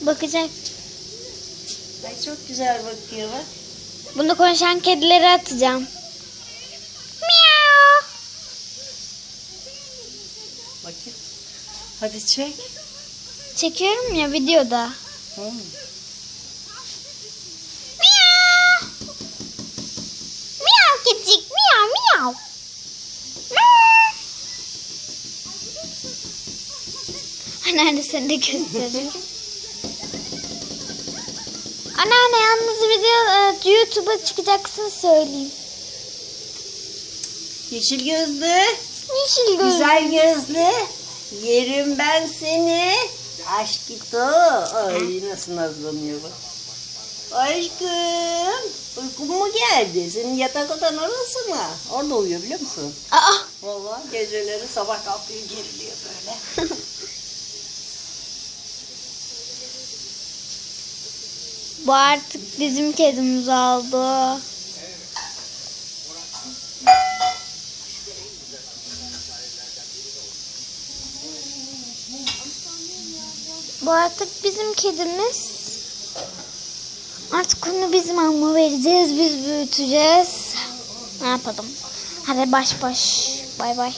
Bakacak. Ay çok güzel bakıyor bak. Bunu konuşan kedilere atacağım. Miau. Bakayım. Hadi çek. Çekiyorum ya videoda. Hı. Miau. Miau kedicik miau miau. Miau. Anneanne seni de gösteriyor. Anneanne yalnız video e, YouTube'a çıkacaksın söyleyeyim. Yeşil gözlü. Yeşil göz. Güzel gözlü. Yerim ben seni. Aşkito. Ay nasıl nazlanıyor bak. Aşkım. Uykun mu geldi? Senin yatak odan orası mı? Orada uyuyor biliyor musun? Aa, Vallahi geceleri sabah kalkıyor geriliyor böyle. bu artık bizim kedimiz oldu. Bu artık bizim kedimiz. Artık onu bizim alma vereceğiz. Biz büyüteceğiz. Ne yapalım? Hadi baş baş. Bay bay.